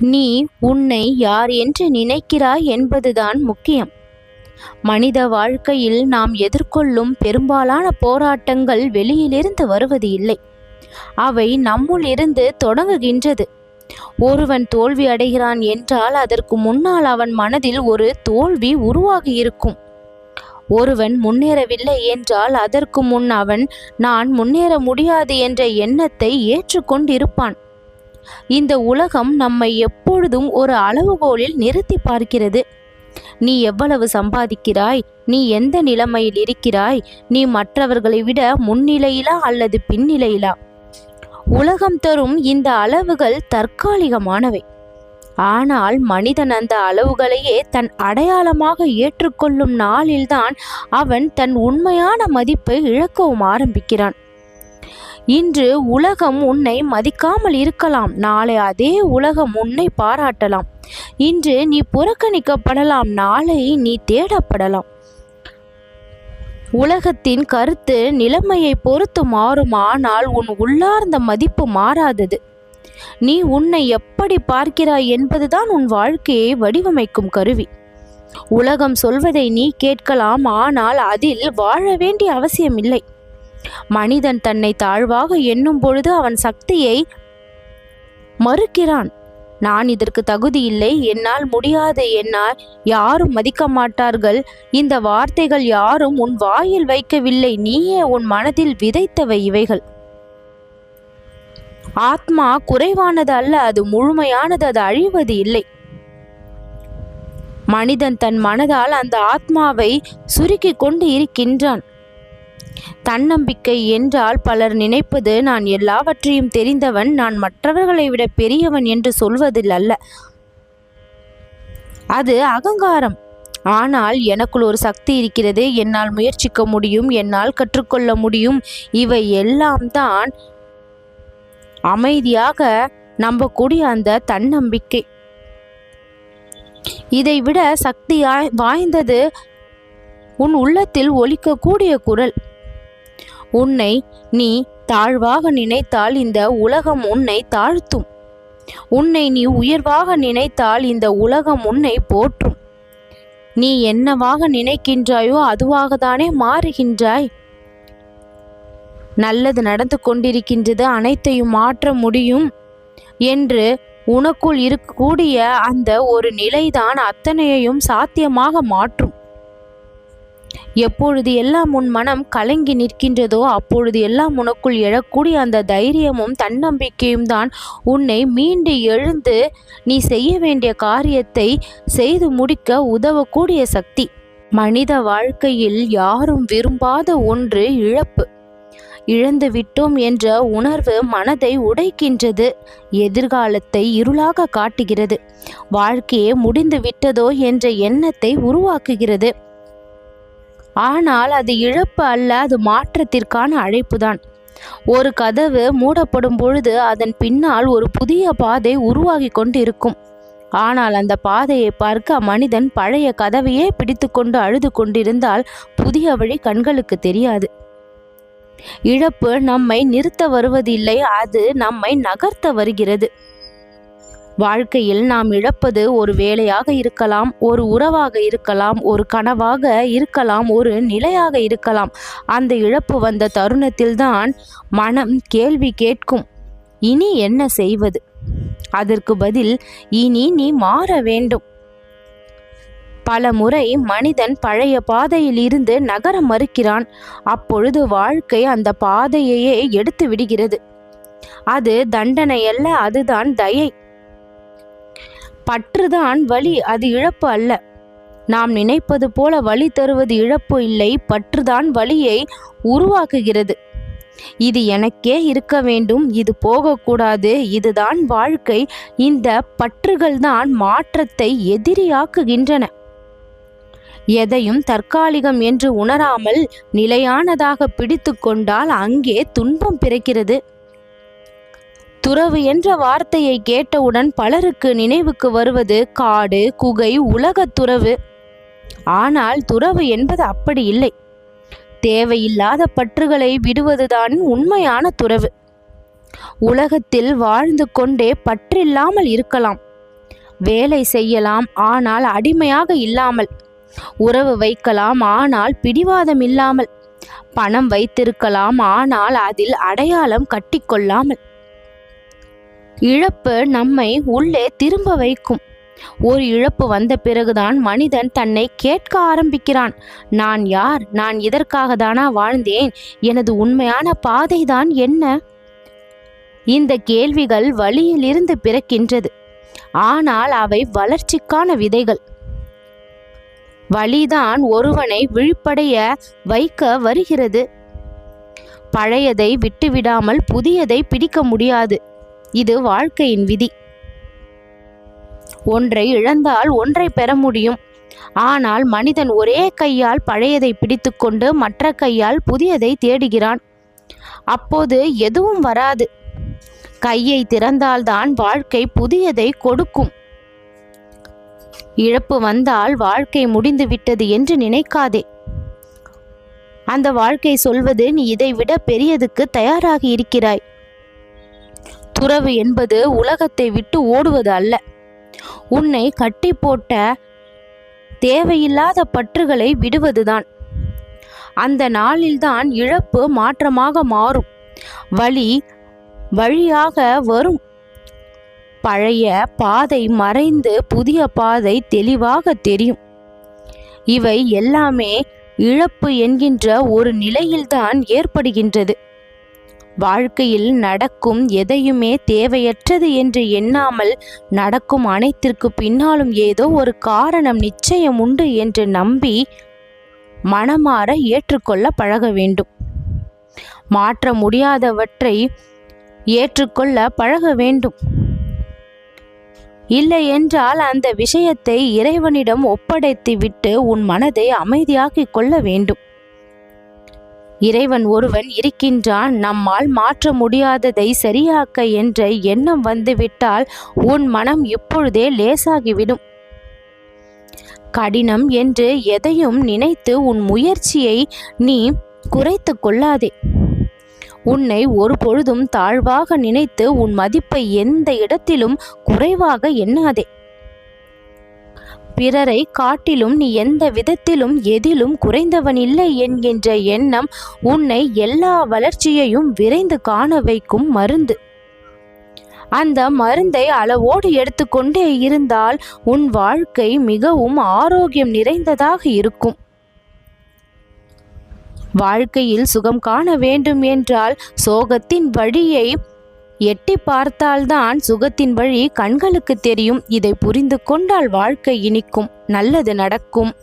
நீ உன்னை யார் என்று நினைக்கிறாய் என்பதுதான் முக்கியம். மனித வாழ்க்கையில் நாம் எதிர்கொள்ளும் பெரும்பாலான போராட்டங்கள் வெளியிலிருந்து வருவது இல்லை. அவை நம்முள் இருந்து தொடங்குகின்றது. ஒருவன் தோல்வி அடைகிறான் என்றால் அதற்கு முன்னால் அவன் மனதில் ஒரு தோல்வி உருவாகி இருக்கும். ஒருவன் முன்னேறவில்லை என்றால் அதற்கு முன் அவன் நான் முன்னேற முடியாது என்ற எண்ணத்தை ஏற்றுக்கொண்டிருப்பான். இந்த உலகம் நம்மை எப்பொழுதும் ஒரு அளவுகோலில் நிறுத்தி பார்க்கிறது. நீ எவ்வளவு சம்பாதிக்கிறாய் நீ எந்த நிலைமையில் இருக்கிறாய் நீ மற்றவர்களை விட முன்னிலையிலா அல்லது பின்னிலையிலா? உலகம் தரும் இந்த அளவுகள் தற்காலிகமானவை. ஆனால் மனிதன் அந்த அளவுகளையே தன் அடையாளமாக ஏற்றுக்கொள்ளும் நாளில்தான் அவன் தன் உண்மையான மதிப்பை இழக்கவும் ஆரம்பிக்கிறான். இன்று உலகம் உன்னை மதிக்காமல் இருக்கலாம். நாளை அதே உலகம் உன்னை பாராட்டலாம். இன்று நீ புறக்கணிக்கப்படலாம். நாளை நீ தேடப்படலாம். உலகத்தின் கருத்து நிலைமையை பொறுத்து மாறும். ஆனால் உன் உள்ளார்ந்த மதிப்பு மாறாதது. நீ உன்னை எப்படி பார்க்கிறாய் என்பதுதான் உன் வாழ்க்கையை வடிவமைக்கும் கருவி. உலகம் சொல்வதை நீ கேட்கலாம். ஆனால் அதில் வாழ வேண்டிய அவசியமில்லை. மனிதன் தன்னை தாழ்வாக எண்ணும் பொழுது அவன் சக்தியை மறுக்கிறான். நான் இதற்கு தகுதி இல்லை. என்னால் முடியாது. என்னால் யாரும் மதிக்க மாட்டார்கள். இந்த வார்த்தைகள் யாரும் உன் வாயில் வைக்கவில்லை. நீயே உன் மனதில் விதைத்தவை இவைகள். ஆத்மா குறைவானது அல்ல. அது முழுமையானது. அது அழிவது இல்லை. மனிதன் தன் மனதால் அந்த ஆத்மாவை சுருக்கி கொண்டு இருக்கின்றான். தன்னம்பிக்கை என்றால் பலர் நினைப்பது நான் எல்லாவற்றையும் தெரிந்தவன் நான் மற்றவர்களை விட பெரியவன் என்று சொல்வதில் அல்ல. அது அகங்காரம். ஆனால் எனக்குள் ஒரு சக்தி இருக்கிறது என்னால் முயற்சிக்க முடியும் என்னால் கற்றுக்கொள்ள முடியும். இவை எல்லாம் தான் அமைதியாக நம்பக்கூடிய அந்த தன்னம்பிக்கை. இதைவிட சக்தி வாய்ந்தது உன் உள்ளத்தில் ஒலிக்கக்கூடிய குரல். உன்னை நீ தாழ்வாக நினைத்தால் இந்த உலகம் உன்னை தாழ்த்தும். உன்னை நீ உயர்வாக நினைத்தால் இந்த உலகம் உன்னை போற்றும். நீ என்னவாக நினைக்கின்றாயோ அதுவாகத்தானே மாறுகின்றாய். நல்லது நடந்து கொண்டிருக்கின்றது அனைத்தையும் மாற்ற முடியும் என்று உனக்குள் இருக்கக்கூடிய அந்த ஒரு நிலைதான் அத்தனையையும் சாத்தியமாக மாற்றும். எப்பொழுது எல்லாம் உன் மனம் கலங்கி நிற்கின்றதோ அப்பொழுது எல்லாம் உனக்குள் எழக்கூடிய அந்த தைரியமும் தன்னம்பிக்கையும் தான் உன்னை மீண்டு எழுந்து நீ செய்ய வேண்டிய காரியத்தை செய்து முடிக்க உதவக்கூடிய சக்தி. மனித வாழ்க்கையில் யாரும் விரும்பாத ஒன்று இழப்பு. இழந்து விட்டோம் என்ற உணர்வு மனதை உடைக்கின்றது. எதிர்காலத்தை இருளாக காட்டுகிறது. வாழ்க்கையே முடிந்து விட்டதோ என்ற எண்ணத்தை உருவாக்குகிறது. ஆனால் அது இழப்பு அல்ல அது மாற்றத்திற்கான அழைப்புதான். ஒரு கதவு மூடப்படும் பொழுது அதன் பின்னால் ஒரு புதிய பாதை உருவாகி கொண்டு இருக்கும் ஆனால் அந்த பாதையை பார்க்க மனிதன் பழைய கதவையே பிடித்துக்கொண்டு அழுது கொண்டிருந்தால் புதிய வழி கண்களுக்கு தெரியாது. இழப்பு நம்மை நிறுத்த வருவதில்லை அது நம்மை நகர்த்த வருகிறது. வாழ்க்கையில் நாம் இழப்பது ஒரு வேலையாக இருக்கலாம் ஒரு உறவாக இருக்கலாம் ஒரு கனவாக இருக்கலாம் ஒரு நிலையாக இருக்கலாம். அந்த இழப்பு வந்த தருணத்தில்தான் மனம் கேள்வி கேட்கும். இனி என்ன செய்வது? அதற்கு பதில் இனி நீ மாற வேண்டும். பல முறை மனிதன் பழைய பாதையில் இருந்து நகர மறுக்கிறான். அப்பொழுது வாழ்க்கை அந்த பாதையையே எடுத்து விடுகிறது. அது தண்டனை அல்ல அதுதான் தயை. பற்றுதான் வழி அது இழப்பு அல்ல. நாம் நினைப்பது போல வழி தருவது இழப்பு இல்லை பற்றுதான் வழியை உருவாக்குகிறது. இது எனக்கே இருக்க வேண்டும் இது போகக்கூடாது இதுதான் வாழ்க்கை. இந்த பற்றுகள் தான் மாற்றத்தை எதிரியாக்குகின்றன. எதையும் தற்காலிகம் என்று உணராமல் நிலையானதாக பிடித்து கொண்டால் அங்கே துன்பம் பிறக்கிறது. துறவு என்ற வார்த்தையை கேட்டவுடன் பலருக்கு நினைவுக்கு வருவது காடு குகை உலகத் துறவு. ஆனால் துறவு என்பது அப்படி இல்லை. தேவையில்லாத பற்றுகளை விடுவதுதான் உண்மையான துறவு. உலகத்தில் வாழ்ந்து கொண்டே பற்றில்லாமல் இருக்கலாம். வேலை செய்யலாம் ஆனால் அடிமையாக இல்லாமல். உறவு வைக்கலாம் ஆனால் பிடிவாதம் இல்லாமல் பணம் வைத்திருக்கலாம் ஆனால் அதில் அடையாளம் கட்டிக்கொள்ளாமல். இழப்பு நம்மை உள்ளே திரும்ப வைக்கும். ஒரு இழப்பு வந்த பிறகுதான் மனிதன் தன்னை கேட்க ஆரம்பிக்கிறான். நான் யார்? நான் இதற்காக தானா வாழ்ந்தேன்? எனது உண்மையான பாதைதான் என்ன? இந்த கேள்விகள் வழியிலிருந்து பிறக்கின்றது. ஆனால் அவை வளர்ச்சிக்கான விதைகள். வழிதான் ஒருவனை விழிப்படைய வைக்க வருகிறது. பழையதை விட்டுவிடாமல் புதியதை பிடிக்க முடியாது. இது வாழ்க்கையின் விதி. ஒன்றை இழந்தால் ஒன்றை பெற முடியும். ஆனால் மனிதன் ஒரே கையால் பழையதை பிடித்துக்கொண்டு மற்ற கையால் புதியதை தேடுகிறான். அப்போது எதுவும் வராது. கையை திறந்தால்தான் வாழ்க்கை புதியதை கொடுக்கும். இழப்பு வந்தால் வாழ்க்கை முடிந்து விட்டது என்று நினைக்காதே. அந்த வாழ்க்கை சொல்வது நீ இதைவிட பெரியதுக்கு தயாராகி இருக்கிறாய். துறவு என்பது உலகத்தை விட்டு ஓடுவது அல்ல. உன்னை கட்டி போட்ட தேவையில்லாத பற்றுகளை விடுவதுதான். அந்த நாளில்தான் இழப்பு மாற்றமாக மாறும். வழி வழியாக வரும். பழைய பாதை மறைந்து புதிய பாதை தெளிவாக தெரியும். இவை எல்லாமே இழப்பு என்கின்ற ஒரு நிலையில்தான் ஏற்படுகின்றது. வாழ்க்கையில் நடக்கும் எதையுமே தேவையற்றது என்று எண்ணாமல் நடக்கும் அனைத்திற்கு பின்னாலும் ஏதோ ஒரு காரணம் நிச்சயம் உண்டு என்று நம்பி மனமாற ஏற்றுக்கொள்ள பழக வேண்டும். மாற்ற முடியாதவற்றை ஏற்றுக்கொள்ள பழக வேண்டும். இல்லை என்றால் அந்த விஷயத்தை இறைவனிடம் ஒப்படைத்து விட்டு உன் மனதை அமைதியாக்கிக் கொள்ள வேண்டும். இறைவன் ஒருவன் இருக்கின்றான். நம்மால் மாற்ற முடியாததை சரியாக்க என்ற எண்ணம் வந்துவிட்டால் உன் மனம் இப்பொழுதே லேசாகிவிடும். கடினம் என்று எதையும் நினைத்து உன் முயற்சியை நீ குறைத்து கொள்ளாதே. உன்னை ஒரு பொழுதும் தாழ்வாக நினைத்து உன் மதிப்பை எந்த இடத்திலும் குறைவாக எண்ணாதே. பிறரை காட்டிலும் நீ எந்த விதத்திலும் எதிலும் குறைந்தவனில்லை என்கின்ற எண்ணம் உன்னை எல்லா வளர்ச்சியையும் விரைந்து காண வைக்கும் மருந்து. அந்த மருந்தை அளவோடு எடுத்துக்கொண்டே இருந்தால் உன் வாழ்க்கை மிகவும் ஆரோக்கியம் நிறைந்ததாக இருக்கும். வாழ்க்கையில் சுகம் காண வேண்டும் என்றால் சோகத்தின் வழியை எட்டி பார்த்தால்தான் சுகத்தின் வழி கண்களுக்கு தெரியும். இதை புரிந்து கொண்டால் வாழ்க்கை இனிக்கும். நல்லது நடக்கும்.